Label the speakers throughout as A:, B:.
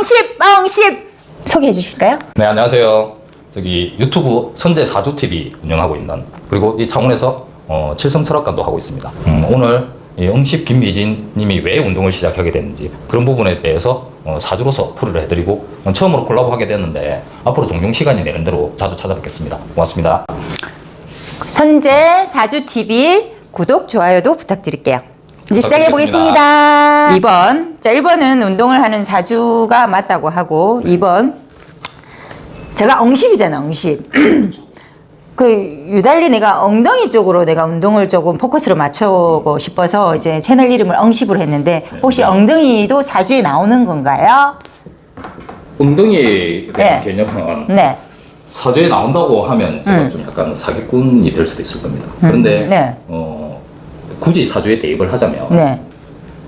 A: 엉십 엉십 소개해 주실까요?
B: 네, 안녕하세요. 저기 유튜브 선제 사주 TV 운영하고 있는 그리고 이 창원에서 어, 칠성 철학관도 하고 있습니다. 음, 오늘 이 응십 김미진 님이 왜 운동을 시작하게 됐는지 그런 부분에 대해서 어, 사주로서 풀이를 해드리고 어, 처음으로 콜라보 하게 됐는데 앞으로 종종 시간이 되는 대로 자주 찾아뵙겠습니다. 고맙습니다.
A: 선제 사주 TV 구독 좋아요도 부탁드릴게요. 이제 시작해. 보겠습니다. 2번. 자, 1번은 운동을 하는 사주가 맞다고 하고 2번 제가 엉십이잖아, 엉십. 그 유달리 내가 엉덩이 쪽으로 내가 운동을 조금 포커스를 맞추고 싶어서 이제 채널 이름을 엉십으로 했는데 혹시 엉덩이도 사주에 나오는 건가요?
B: 엉덩이에
A: 대한
B: 개념은
A: 네.
B: 사주에 나온다고 하면 제가
A: 음.
B: 좀 약간 사기꾼이 될 수도 있을 겁니다. 그런데
A: 네.
B: 어, 굳이 사주에 대입을 하자면
A: 네.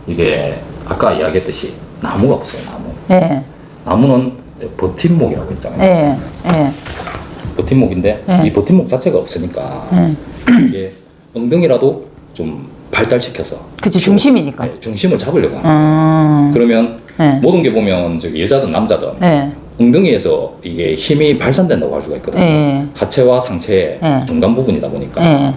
B: 이게 아까 이야기했듯이 나무가 없어요. 나무.
A: 예.
B: 나무는 버팀목이라고 했잖아요.
A: 예. 예.
B: 버팀목인데
A: 네.
B: 이 버팀목 자체가 없으니까
A: 네.
B: 이게 엉덩이라도 좀 발달시켜서
A: 그치,
B: 키워-
A: 중심이니까.
B: 네, 중심을 잡으려고 하는
A: 음.
B: 그러면
A: 네.
B: 모든 게 보면 저기 여자든 남자든
A: 네.
B: 엉덩이에서 이게 힘이 발산된다고 할 수가 있거든요.
A: 네.
B: 하체와 상체의
A: 네.
B: 중간 부분이다 보니까
A: 예.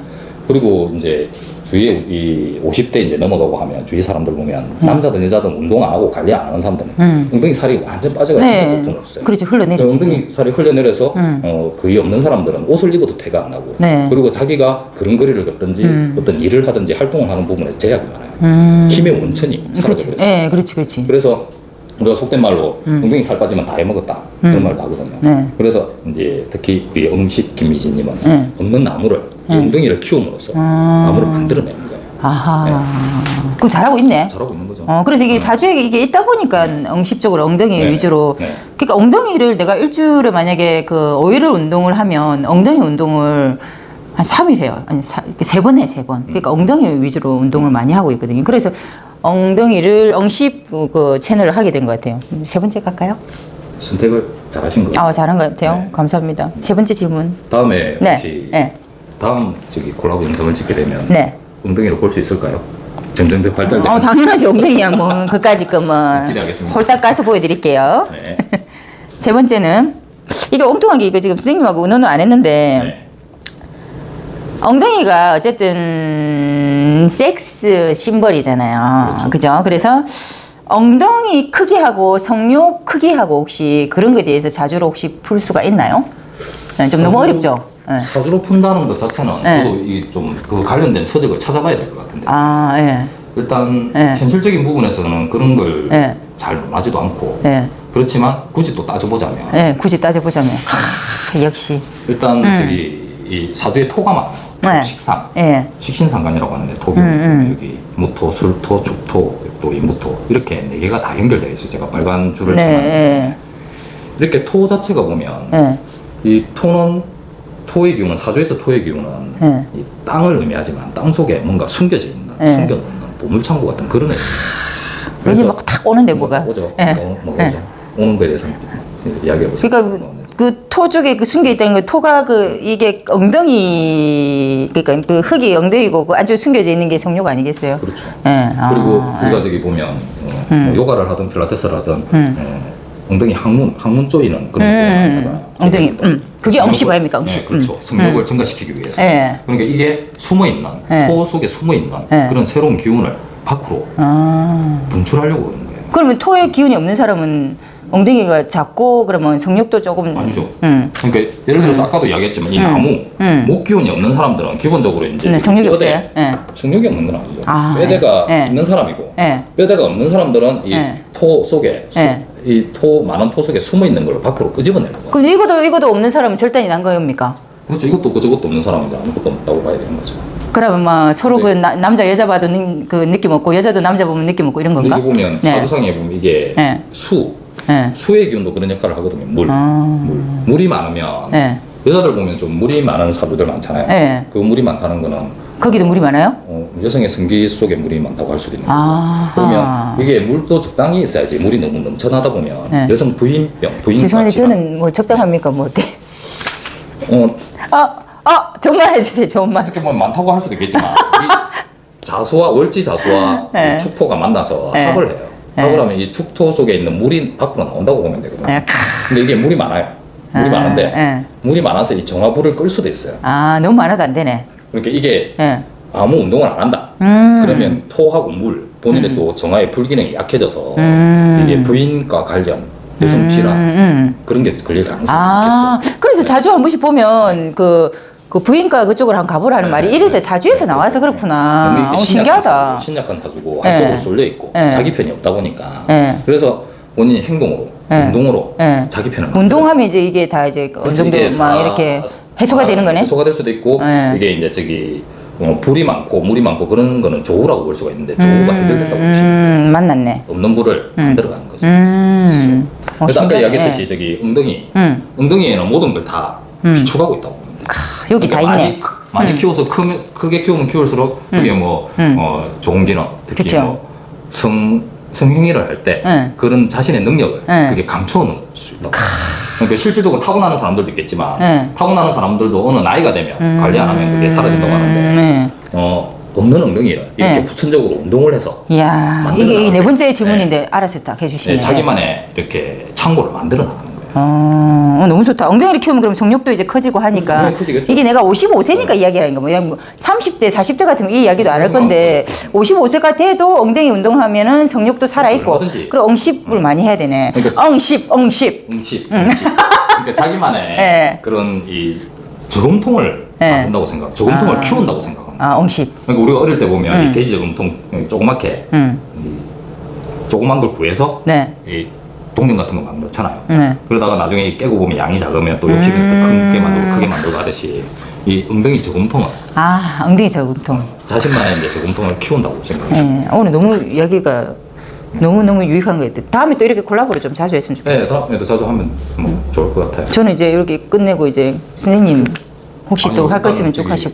B: 그리고 이제 주위에 이 50대 이제 넘어가고 하면 주위 사람들 보면 남자든 여자든 운동 안 하고 관리 안 하는 사람들은
A: 음.
B: 엉덩이 살이 완전 빠져가 진짜
A: 네.
B: 보통 없어요.
A: 그렇죠. 흘러내리지.
B: 엉덩이 살이 흘러내려서
A: 음.
B: 어, 거의 없는 사람들은 옷을 입어도 태가 안 나고
A: 네.
B: 그리고 자기가 그런 거리를 걷든지
A: 음.
B: 어떤 일을 하든지 활동을 하는 부분에 제약이 많아요.
A: 음.
B: 힘의 원천이. 사라져버렸어요.
A: 예, 그렇지, 그렇지.
B: 그래서 우리가 속된 말로 엉덩이 살 빠지면 다 해먹었다 그런 말도 하거든요.
A: 음. 네.
B: 그래서 이제 특히 우리 응식 김미진님은
A: 네.
B: 없는 나무를 이 엉덩이를 키움으로써
A: 아.
B: 나무를 만들어내는 거예요.
A: 아하. 그럼 잘하고 있네.
B: 잘하고 있는 거죠.
A: 어, 그래서 이게 사주에 이게 있다 보니까 엉십적으로 엉덩이
B: 네.
A: 위주로.
B: 네.
A: 그러니까 엉덩이를 내가 일주일에 만약에 그 5일을 운동을 하면 엉덩이 운동을 한 3일 해요. 아니, 세 번 해, 세 번. 그러니까 엉덩이 위주로 운동을 많이 하고 있거든요. 그래서 엉덩이를 엉십 그, 그 채널을 하게 된 것 같아요. 세 번째 갈까요?
B: 선택을 잘하신 거예요.
A: 아, 잘한 것 같아요.
B: 네.
A: 감사합니다. 세 번째 질문.
B: 다음에
A: 네.
B: 혹시
A: 네.
B: 다음 저기 콜라보 영상을 찍게 되면
A: 네.
B: 엉덩이를 볼수 있을까요? 점점 발달되는
A: 어, 당연하지. 엉덩이야, 뭐. 그까짓 거 뭐.
B: 기대하겠습니다.
A: 홀딱 가서 보여드릴게요.
B: 네.
A: 세 번째는, 이게 엉뚱한 게 이거 지금 선생님하고 의논을 안 했는데,
B: 네.
A: 엉덩이가 어쨌든 섹스 심벌이잖아요. 그죠 그래서 엉덩이 크기하고 성욕 크기하고 혹시 그런 거에 대해서 자주로 혹시 풀 수가 있나요? 네, 좀 너무 어렵죠? 네.
B: 사주로 푼다는 것 자체는
A: 네.
B: 저도 이좀그 관련된 서적을 찾아봐야 될 것 같은데
A: 아, 예.
B: 일단
A: 네.
B: 현실적인 부분에서는 그런 걸
A: 네.
B: 잘 논하지도 않고
A: 예.
B: 그렇지만 굳이 또 따져보자면
A: 예, 굳이 따져보자면. 하, 역시.
B: 일단 저기 이 사주에 토가 많아요.
A: 음. 네.
B: 식상,
A: 예.
B: 식신상관이라고 하는데 토기
A: 음, 음.
B: 여기 무토, 술토, 죽토, 또 이 무토 이렇게 네 개가 다 연결되어 있어요. 제가 빨간 줄을
A: 네,
B: 이렇게 토 자체가 보면
A: 예. 예.
B: 이 토는 토의 기운은 사주에서 토의 기운은
A: 네.
B: 이 땅을 의미하지만 땅 속에 뭔가 숨겨져 있는
A: 네.
B: 숨겨놓는 보물창고 같은 그런 애.
A: 여기 막탁 오는데 뭐가.
B: 오죠.
A: 예.
B: 뭐, 뭐
A: 예.
B: 오죠. 오는 거에 대해서 이야기해 보세요.
A: 그러니까 그토 쪽에 그 숨겨 있다는 거 토가 그 이게 엉덩이 그러니까 그 흙이 엉덩이고 그 아주 숨겨져 있는 게 성욕 아니겠어요?
B: 그렇죠.
A: 예.
B: 그리고
A: 아,
B: 우리가
A: 예.
B: 저기 보면 어,
A: 음.
B: 뭐 요가를 하든 필라테스를 하든
A: 음.
B: 어, 엉덩이 항문 항문 쪼이는 그런
A: 음,
B: 거 많이
A: 음,
B: 하잖아요.
A: 음. 엉덩이, 음. 그게 아닙니까, 엉십.
B: 네, 그렇죠.
A: 음.
B: 성욕을 증가시키기 위해서.
A: 예.
B: 그러니까 이게 숨어 있는
A: 예.
B: 토 속에 숨어 있는
A: 예.
B: 그런 새로운 기운을 밖으로
A: 아.
B: 분출하려고 그러는 거예요.
A: 그러면 토의 기운이 없는 사람은 엉덩이가 작고 그러면 성욕도 조금
B: 아니죠.
A: 음.
B: 그러니까 예를 들어서 아까도 이야기했지만 이
A: 음.
B: 나무
A: 음.
B: 목 기운이 없는 사람들은 기본적으로 이제
A: 네, 성욕이 없어요. 예.
B: 성욕이 없는 건 아니죠.
A: 아,
B: 뼈대가
A: 예.
B: 있는 사람이고
A: 예.
B: 뼈대가 없는 사람들은 이
A: 예.
B: 토 속에
A: 예.
B: 이 토 많은 토 속에 숨어 있는 걸 밖으로 끄집어내는 거예요.
A: 그럼 이거도 이거도 없는 사람은 절단이 난 겁니까?
B: 그렇죠. 이것도 없고 저것도 없는 이제 아무것도 없다고 봐야 되는 거죠.
A: 그러면 뭐 서로
B: 네.
A: 그 나- 남자 여자 봐도 느, 그 느낌 없고 여자도 남자 보면 느낌 없고 이런
B: 근데
A: 건가?
B: 이거 보면
A: 네.
B: 사주상에 보면 이게
A: 네.
B: 수
A: 예.
B: 수의 기운도 그런 역할을 하거든요. 물,
A: 아.
B: 물 물이 많으면
A: 예.
B: 여자들 보면 좀 물이 많은 사주들 많잖아요.
A: 예.
B: 그 물이 많다는 거는
A: 거기도 물이 많아요?
B: 어, 여성의 성기 속에 물이 많다고 할 수도 있는 거예요.
A: 아.
B: 그러면 이게 물도 적당히 있어야지 물이 너무 넘쳐나다 보면
A: 네.
B: 여성 부인병 부인
A: 죄송한데 저는 뭐 적당합니까 뭐 어때?
B: 어,
A: 어, 어, 정말 해주세요, 정말.
B: 어떻게 보면 많다고 할 수도 있겠지만 이 자수와 월지 자수와
A: 네.
B: 이 축토가 만나서
A: 네.
B: 합을 해요. 하고 나면 이 축토 속에 있는 물이 밖으로 나온다고 보면 되거든요.
A: 예.
B: 근데 이게 물이 많아요. 물이
A: 아,
B: 많은데
A: 예.
B: 물이 많아서 이 정화불을 끌 수도 있어요.
A: 아, 너무 많아도 안 되네.
B: 그러니까 이게
A: 예.
B: 아무 운동을 안 한다.
A: 음.
B: 그러면 토하고 물 본인의 또 정화의 불기능이 약해져서
A: 음.
B: 이게 부인과 관련 여성 질환
A: 음, 음.
B: 그런 게 걸릴 가능성이
A: 아,
B: 있겠죠.
A: 그래서 사주 한 번씩 보면 그, 그 부인과 그쪽을 한 가보라는
B: 네,
A: 말이
B: 네,
A: 이래서
B: 네.
A: 사주에서 나와서 그렇구나. 어, 신기하다.
B: 신약한 사주고
A: 네.
B: 한쪽으로 쏠려 있고
A: 네.
B: 자기 편이 없다 보니까
A: 예.
B: 그래서 본인이 행동으로
A: 네.
B: 운동으로
A: 예.
B: 자기 편을
A: 운동하면 이제 이게 다 이제 어느 정도
B: 이게
A: 막
B: 다
A: 이렇게 해소가
B: 다
A: 되는 거네.
B: 해소가 될 수도 있고
A: 네.
B: 이게 이제 저기 어, 불이 많고 물이 많고 그런 거는 조우라고 볼 수가 있는데 조우가 해결된다고 보시면
A: 음, 만났네.
B: 없는 불을 만들어가는 거죠.
A: 음. 어,
B: 그래서 아까
A: 신기하네.
B: 이야기했듯이 저기 엉덩이
A: 음.
B: 엉덩이에는 모든 걸다
A: 음.
B: 비축하고 있다고 봅니다.
A: 크, 여기 다
B: 그러니까
A: 있네.
B: 많이, 크- 많이 키워서 크면, 크게 키우면 키울수록 그게 뭐
A: 음.
B: 어, 좋은 기능 특히
A: 그쵸.
B: 뭐 성, 성행위를 할때
A: 네.
B: 그런 자신의 능력을
A: 네.
B: 그게 감추어 놓을 수 있다. 그러니까 실질적으로 타고나는 사람들도 있겠지만
A: 네.
B: 타고나는 사람들도 어느 나이가 되면
A: 음.
B: 관리 안 하면 그게 사라진다고 하는데
A: 네.
B: 어, 없는 엉덩이를 이렇게
A: 네.
B: 후천적으로 운동을 해서
A: 이야,
B: 만들어
A: 이게 네
B: 나가게.
A: 번째 질문인데 알아서 딱 해주시네.
B: 네, 자기만의 이렇게 창고를 만들어 나가는.
A: 어, 어, 너무 좋다. 엉덩이를 키우면 그럼 성욕도 이제 커지고 하니까. 이게 내가 55세니까 이야기라는 거 뭐야. 뭐 30대, 40대 같으면 이 이야기도 안 할 건데 55세가 돼도 엉덩이 운동하면은 성욕도 살아있고
B: 얼마든지.
A: 그리고 엉십을 많이 해야 되네.
B: 그러니까
A: 엉십, 엉십.
B: 응식. 그러니까 자기만의
A: 네.
B: 그런 이 저금통을
A: 네.
B: 만든다고 생각, 저금통을
A: 아.
B: 키운다고 생각합니다.
A: 아, 엉십.
B: 그러니까 우리가 어릴 때 보면
A: 음.
B: 이 돼지 저금통 조그맣게
A: 음.
B: 이 조그만 걸 구해서
A: 네.
B: 이 동전 같은 거 막 넣잖아요.
A: 네.
B: 그러다가 나중에 이 깨고 보면 양이 작으면 또 욕심이
A: 음.
B: 더 크게 만들고 크게 만들고 하듯이 이 엉덩이 저금통은
A: 아, 엉덩이 저금통.
B: 자신만의 이제 저금통을 키운다고 생각합니다.
A: 예. 오늘 너무 이야기가 너무너무 유익한 것 같아요. 다음에 또 이렇게 콜라보를 좀 자주 했으면 좋겠어요.
B: 네, 다음에도 자주 하면 뭐 좋을 것 같아요.
A: 저는 이제 이렇게 끝내고 이제 선생님 혹시
B: 아니,
A: 또 할 거 있으면 쭉 하시고.